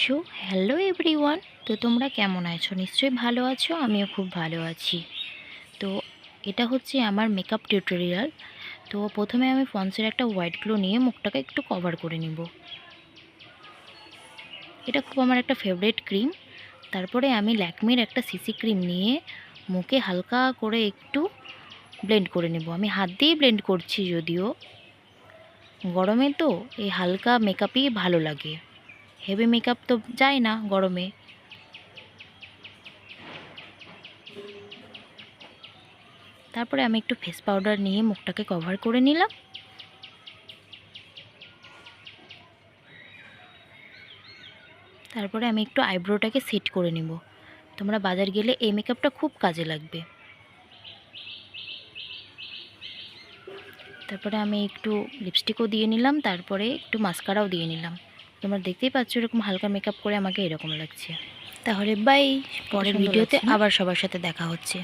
So hello everyone, তো তোমরা কেমন আছো? নিশ্চয়ই ভালো আছো, আমিও খুব ভালো আছি। তো এটা হচ্ছে আমার মেকআপ টিউটোরিয়াল তো প্রথমে আমি ফন্সের একটা হোয়াইট গ্লো নিয়ে মুখটাকে একটু কভার করে নিব। এটা খুব আমার একটা ফেভারিট ক্রিম তারপরে আমি ল্যাকমির একটা সিসি ক্রিম নিয়ে মুখে হালকা করে একটু ব্লেন্ড করে নেব। আমি হাত দিয়েই ব্লেন্ড করছি যদিও। গরমে তো এই হালকা মেকআপই ভালো লাগে। হেভি মেকআপ তো যায় না গরমে। তারপরে আমি একটু ফেস পাউডার নিয়ে মুখটাকে কভার করে নিলাম। তারপরে আমি একটু আইব্রোটাকে সেট করে নেব। তোমরা বাজার গেলে এই মেকআপটা খুব কাজে লাগবে। তারপরে আমি একটু লিপস্টিকও দিয়ে নিলাম, তারপরে একটু মাস্কারাও দিয়ে নিলাম। তোমরা দেখতেই পাচ্ছ এরকম হালকা মেকআপ করে আমাকে এরকম লাগছে। তাহলে বাই পরের ভিডিওতে আবার সবার সাথে দেখা হচ্ছে।